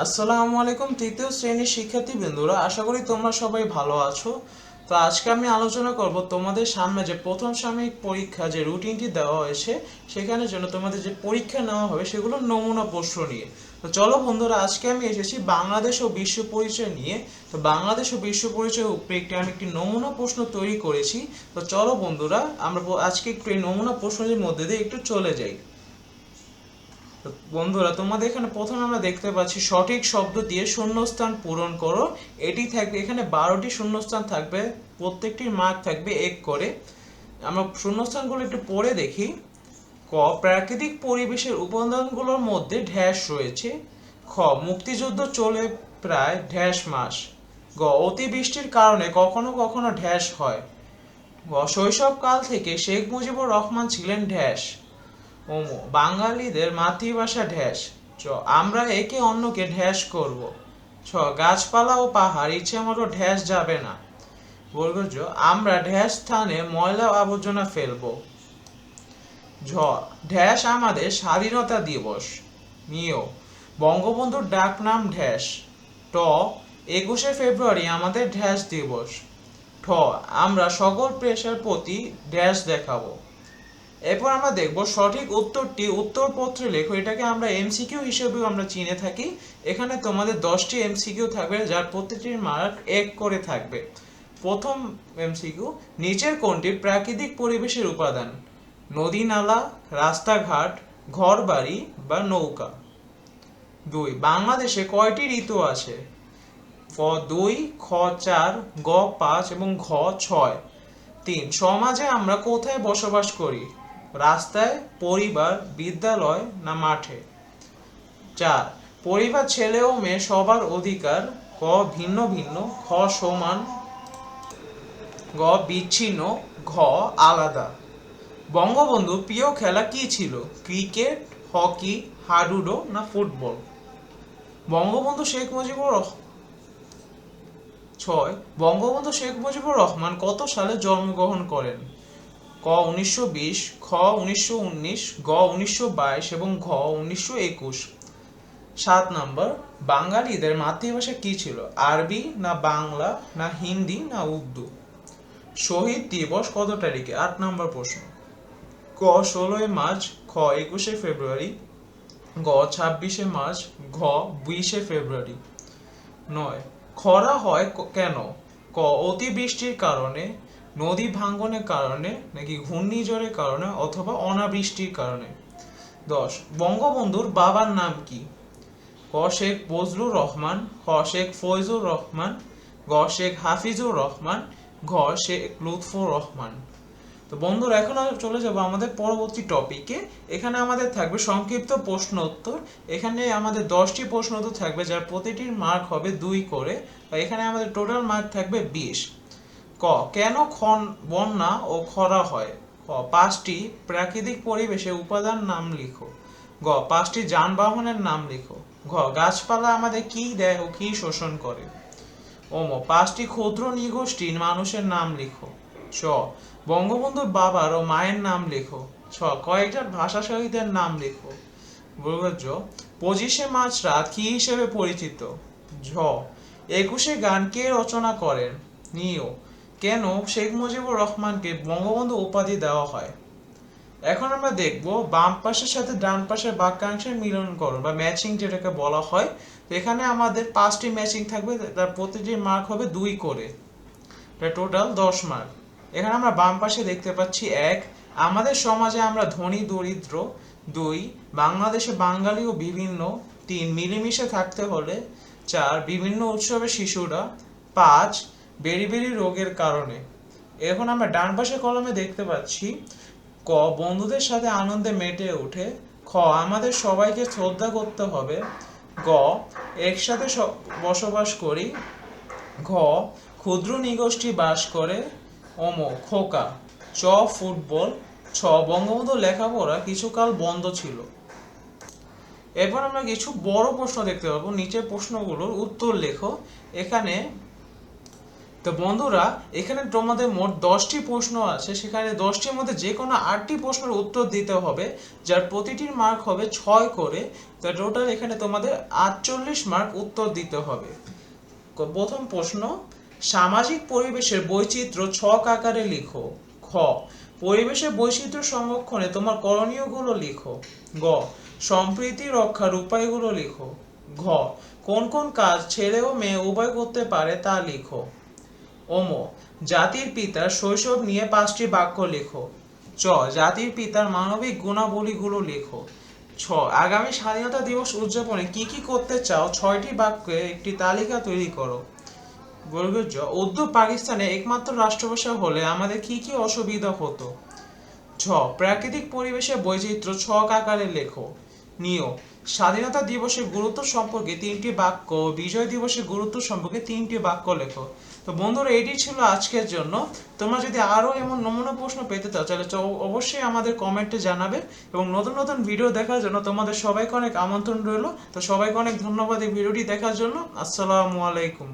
আসসালামু আলাইকুম, তৃতীয় শ্রেণির শিক্ষার্থী বন্ধুরা আশা করি তোমরা সবাই ভালো আছো। তো আজকে আমি আলোচনা করব তোমাদের সামনে যে প্রথম সাময়িক পরীক্ষা যে রুটিনটি দেওয়া হয়েছে সেখানে জন্য তোমাদের যে পরীক্ষা নেওয়া হবে সেগুলো নমুনা প্রশ্ন নিয়ে। তো চলো বন্ধুরা, আজকে আমি এসেছি বাংলাদেশ ও বিশ্ব পরিচয় নিয়ে। তো বাংলাদেশ ও বিশ্ব পরিচয় উপরে একটি আমি একটি নমুনা প্রশ্ন তৈরি করেছি। তো চলো বন্ধুরা, আমরা আজকে একটু এই নমুনা প্রশ্নের মধ্যে দিয়ে একটু চলে যাই। বন্ধুরা, তোমাদের এখানে প্রথমে আমরা দেখতে পাচ্ছি, সঠিক শব্দ দিয়ে শূন্যস্থান পূরণ করো। এটি থাকবে, এখানে বারোটি শূন্যস্থান থাকবে, প্রত্যেকটির মার্ক থাকবে এক করে। আমরা শূন্যস্থানগুলো একটু পড়ে দেখি। ক, প্রাকৃতিক পরিবেশের উপাদানগুলোর মধ্যে ঢ্যাস রয়েছে। খ, মুক্তিযুদ্ধ চলে প্রায় ঢ্যাস মাস। গ, অতিবৃষ্টির কারণে কখনো কখনো ঢ্যাস হয়। শৈশবকাল থেকে শেখ মুজিবুর রহমান ছিলেন ঢ্যাস। ওমো, বাঙালিদের মাতৃভাষা ঢ্যাস চ, আমরা একে অন্যকে ঢ্যাস করব। ছ, গাছপালা ও পাহাড় ইচ্ছে মতো ঢ্যাস যাবে না। আমরা ঢ্যাস স্থানে ময়লা আবর্জনা ফেলব। ঝ ঢ্যাস আমাদের স্বাধীনতা দিবস। নিয় বঙ্গবন্ধুর ডাক নাম ঢ্যাস ট, একুশে ফেব্রুয়ারি আমাদের ঢ্যাস দিবস। ঠ, আমরা সকল পেশার প্রতি ড্যাশ দেখাবো। এরপর আমরা দেখব সঠিক উত্তরটি। উত্তরপত্রে লেখো, এটাকে আমরা এমসিকিউ হিসেবেও আমরা চিনে থাকি। এখানে তোমাদের দশটি এমসিকিউ থাকবে, যার প্রতিটির মার্ক এক করে থাকবে। প্রথম এমসিকিউ নিচের কোনটি প্রাকৃতিক পরিবেশের উপাদান। নদী নালা রাস্তাঘাট, ঘরবাড়ি বা নৌকা। দুই, বাংলাদেশে কয়টি ঋতু আছে? ক দুই, খ, চার, গ, পাঁচ এবং ঘ, ছয়। তিন, সমাজে আমরা কোথায় বসবাস করি? রাস্তায় পরিবার, বিদ্যালয় না মাঠে? চার, পরিবার ছেলে ও মেয়ে সবার অধিকার, ক, ভিন্ন ভিন্ন, খ সমান, গ বিচ্ছিন্ন, ঘ আলাদা। বঙ্গবন্ধুর প্রিয় খেলা কি ছিল? ক্রিকেট, হকি, হাডুডো না ফুটবল? বঙ্গবন্ধু শেখ মুজিবুর ছয়, বঙ্গবন্ধু শেখ মুজিবুর রহমান কত সালে জন্মগ্রহণ করেন? ক উনিশশো বিশ, খ উনিশশো উনিশ, গ উনিশশো বাইশ এবং ঘ উনিশশো একুশ। সাত নম্বর, বাঙালিদের মাতৃভাষা কি ছিল? আরবি না বাংলা না হিন্দি না উর্দু? শহীদ দিবস কত তারিখে? আট নম্বর প্রশ্ন। ক ষোলোই মার্চ, খ একুশে ফেব্রুয়ারি, গ ছাব্বিশে মার্চ, ঘ বিশে ফেব্রুয়ারি। নয়, খরা হয় কেন? ক অতিবৃষ্টির কারণে নদী ভাঙ্গনের কারণে নাকি ঘূর্ণিঝড়ের কারণে অথবা অনাবৃষ্টির কারণে? দশ, বঙ্গবন্ধুর বাবার নাম কি? ক, শেখ বজলুর রহমান। খ, শেখ ফৈজুর রহমান। গ, শেখ হাফিজুর রহমান। ঘ, শেখ লুৎফুর রহমান। তো বন্ধুরা, এখন চলে যাব আমাদের পরবর্তী টপিকে এখানে আমাদের থাকবে সংক্ষিপ্ত প্রশ্ন উত্তর। এখানে আমাদের দশটি প্রশ্ন উত্তর থাকবে, যার প্রতিটির মার্ক হবে দুই করে। এখানে আমাদের টোটাল মার্ক থাকবে বিশ। ক। কেন খন বন্যা ও খরা হয়? ক, পাঁচটি প্রাকৃতিক পরিবেশে উপাদান নাম লিখো। গ, পাঁচটি যানবাহনের নাম লিখো। ঘ, গাছপালা আমাদের কি দেয় ও কি শোষণ করে? ওম পাঁচটি ক্ষুদ্র নিগোষ্ঠীর মানুষের নাম লিখো। চ, বঙ্গবন্ধুর বাবার ও মায়ের নাম লেখো। ছ, কয়েকজন ভাষা শহীদের নাম লেখো। পঁচিশে মার্চ রাত কি হিসেবে পরিচিত? ঝ, একুশে গান কে রচনা করেন? নিও কেন শেখ মুজিবুর রহমানকে বঙ্গবন্ধু উপাধি দেওয়া হয়? এখন আমরা দেখব বাম পাশের সাথে ডান পাশের বাক্যাংশের মিলনকরণ বা ম্যাচিং যেটাকে বলা হয়। এখানে আমাদের পাঁচটি ম্যাচিং থাকবে, তার প্রতিটি মার্ক হবে দুই করে। টোটাল দশ মার্ক এখানে আমরা বাম পাশে দেখতে পাচ্ছি এক, আমাদের সমাজে আমরা ধনী, দরিদ্র, দুই, বাংলাদেশে বাঙালি ও বিভিন্ন, তিন, মিলেমিশে থাকতে হলে, চার, বিভিন্ন উৎসবে শিশুরা, পাঁচ বেরি বেরি রোগের কারণে। এখন আমরা ডান পাশে কলমে দেখতে পাচ্ছি, ক, বন্ধুদের সাথে আনন্দে মেটে ওঠে। খ, আমাদের সবাইকে শ্রদ্ধা করতে হবে। গ, একসাথে বসবাস করি। ঘ, ক্ষুদ্র নিগোষ্ঠী বাস করে। অম খোকা। চ, ফুটবল। ছ বঙ্গবন্ধু লেখাপড়া কিছুকাল বন্ধ ছিল। এরপর আমরা কিছু বড় প্রশ্ন দেখতে পাবো। নিচের প্রশ্নগুলোর উত্তর লেখো। এখানে তো বন্ধুরা, এখানে তোমাদের মোট দশটি প্রশ্ন আছে। সেখানে দশটির মধ্যে যে কোনো আটটি প্রশ্নের উত্তর দিতে হবে, যার প্রতিটির মার্ক হবে ছয় করে। তো টোটাল এখানে তোমাদের আটচল্লিশ মার্ক উত্তর দিতে হবে। প্রথম প্রশ্ন, সামাজিক পরিবেশের বৈচিত্র্য ছক আকারে লিখো। খ, পরিবেশের বৈচিত্র্য সংরক্ষণে তোমার করণীয়গুলো লিখো। গ, সম্প্রীতি রক্ষার উপায়গুলো লিখো। ঘ, কোন কোন কাজ ছেলে ও মেয়ে উভয় করতে পারে তা লিখো। ওমো, জাতির পিতার শৈশব নিয়ে পাঁচটি বাক্য লেখো। চ, জাতির পিতার মানবিক গুণাবলীগুলো লেখো। ছ, আগামী স্বাধীনতা দিবস উদযাপনে কি কি করতে চাও ছয়টি বাক্যে একটি তালিকা তৈরি করো। বর্গের জ পাকিস্তানে একমাত্র রাষ্ট্রভাষা হলে আমাদের কি কি অসুবিধা হতো? ছ, প্রাকৃতিক পরিবেশের বৈচিত্র্য ছক আকারে লেখো। নিয় স্বাধীনতা দিবসের গুরুত্ব সম্পর্কে তিনটি বাক্য বিজয় দিবসের গুরুত্ব সম্পর্কে তিনটি বাক্য লেখো। তো বন্ধুরা, এটি ছিল আজকের জন্য। তোমরা যদি আরও এমন নমুনা প্রশ্ন পেতে চাও, তাহলে অবশ্যই আমাদের কমেন্টে জানাবে এবং নতুন নতুন ভিডিও দেখার জন্য তোমাদের সবাইকে অনেক আমন্ত্রণ রইল। তো সবাইকে অনেক ধন্যবাদ এই ভিডিওটি দেখার জন্য। আসসালামু আলাইকুম।